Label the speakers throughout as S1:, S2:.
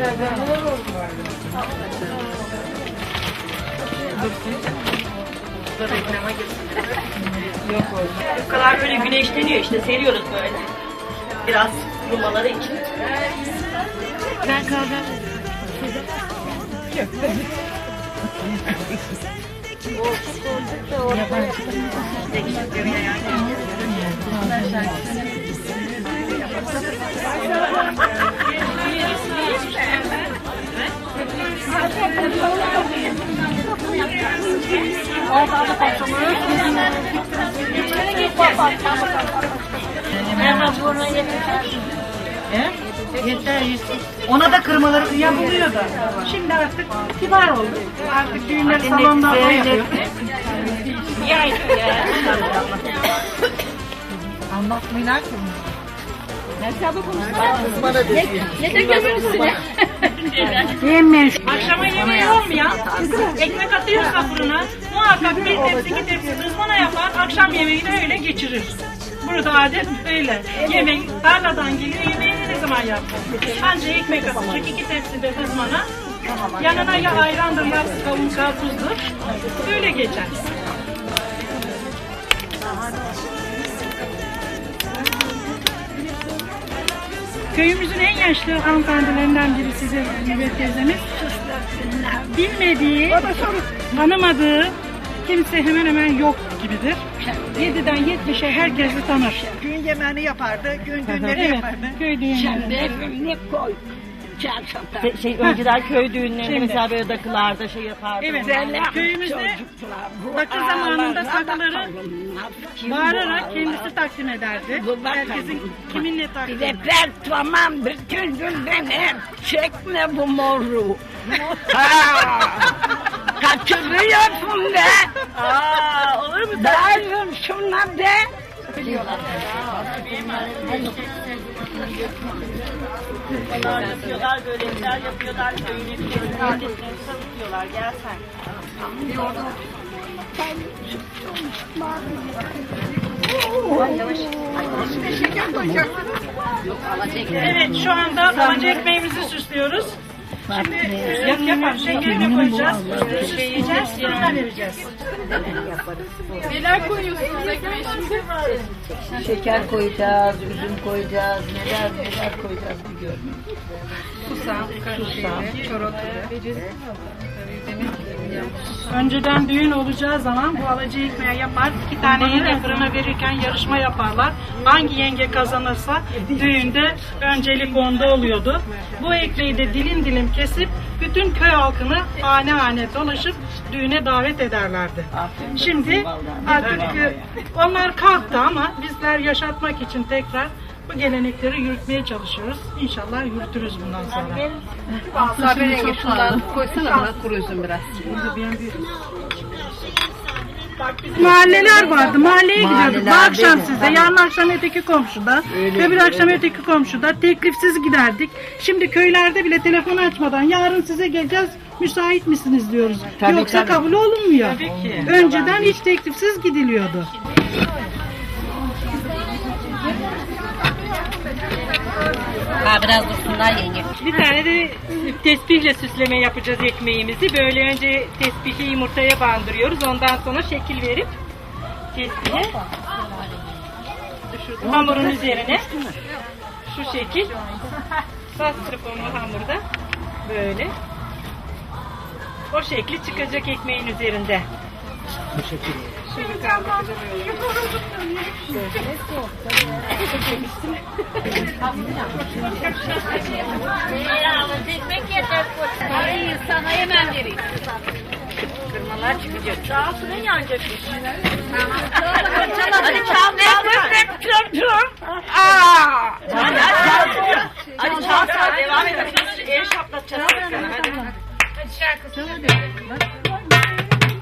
S1: Bu kadar böyle güneşleniyor işte seriyoruz böyle. Biraz yumaları için.
S2: Ben kahve.
S3: Yeter yeter. Ona da kırmaları yapılıyor da. Şimdi artık kibar oldu. Artık düğünler salonlarda yapıyor. Anlatmayın ki. Yemeyin.
S1: Akşama yemeği olmayan, ekmek atıyorsa fırına muhakkak bir tepsi iki tepsi ızmana yapar, akşam yemeğini öyle geçirir. Burada adet öyle. Yemek tarladan geliyor, yemeğini ne zaman yaptın? Anca ekmek atacak, iki tepsi de ızmana. Yanına ya ayrandır ya kavun karpuzdur. Öyle geçer. Köyümüzün en yaşlı hanımefendilerinden biri size Mehmet teyzemiz. Bilmediği, tanımadığı kimse hemen hemen yok gibidir. 7'den 70'e herkesi tanır.
S3: Gün yemeğini yapardı, gün düğünleri
S1: Evet,
S3: yapardı.
S1: köy düğünlerinde.
S2: Evimli koy. Çarşamba.
S1: Şey, şey, önceden köy düğünlerinde mesela böyle dakılarda şey yapardı. Evet,
S2: Güzeller
S1: köyümüzde
S2: çocuklar. Bu
S1: takı zamanında
S2: bakalım. Kim
S1: bağırarak
S2: bu
S1: kendisi takdim ederdi.
S2: Bu bakalım.
S1: Herkesin kiminle takdim
S2: Biletler tamam bütün gün beni çekme bu moru. ha, kaçırıyorsun be.
S1: Aa, olur mu?
S2: Dağılın şuna be.
S1: Onlar yapıyorlar, börekler yapıyorlar, köyüne gidiyorlar, satıyorlar, gel sen. Evet, şu anda alaca ekmeğimizi süslüyoruz. Şimdi yapalım, şekerini koyacağız, süsleyeceğiz, fırına vereceğiz.
S4: Şeker koyacağız, üzüm koyacağız, neler neler koyacağız bir
S1: Önceden düğün olacağı zaman bu alaca ekmeği yapar. iki taneyi de fırına verirken yarışma yaparlar. Hangi yenge kazanırsa düğünde öncelik onda oluyordu. Bu ekmeği de dilim dilim kesip bütün köy halkını hane hane dolaşıp düğüne davet ederlerdi. Şimdi artık e, onlar kalktı ama bizler yaşatmak için tekrar bu gelenekleri yürütmeye çalışıyoruz. İnşallah yürütürüz bundan sonra.
S5: Sabri rengi şundan koysana bana kuru üzüm biraz.
S1: Mahalleler vardı. Mahalleye gidiyorduk. Bu akşam
S4: de,
S1: sizde,
S4: tabii.
S1: yarın akşam öteki komşuda, öbür akşam öteki komşuda. Teklifsiz giderdik. Şimdi köylerde bile telefon açmadan yarın size geleceğiz. Müsait misiniz diyoruz.
S4: Tabii,
S1: Yoksa
S4: tabii.
S1: kabul olunmuyor. Önceden hiç teklifsiz gidiliyordu.
S4: Ha biraz dursunlar yenge.
S1: Bir tane de tespihle süsleme yapacağız ekmeğimizi. Böyle önce tespihi yumurtaya bandırıyoruz. Ondan sonra şekil verip tespihe hamurun üzerine şu şekil bastırıp onu hamurda böyle o şekli çıkacak ekmeğin üzerinde. Şimdi kaldıracağım öyle.
S5: Sana hemen vereyim.
S1: Kırmalar çıkacak. Çağsının yanacakmış.
S2: Hadi çal ne çocuğum. Aa.
S1: Hadi çal çal devam edelim. El şaplatacağız. Hadi şarkı söyle.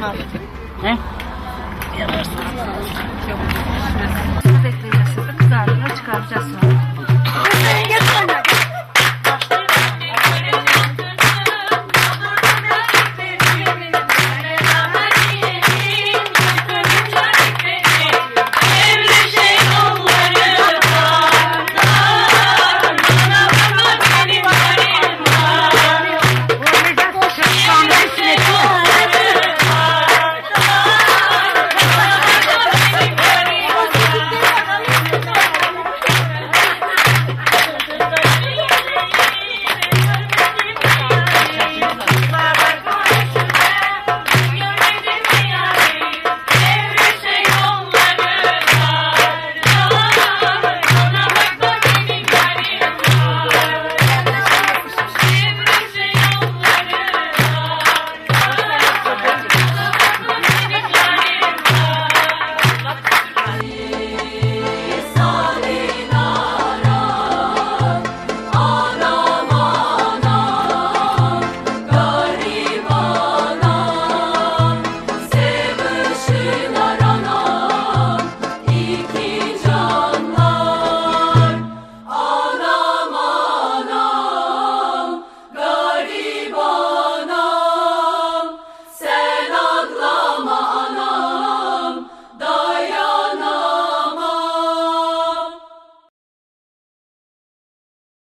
S1: 哎来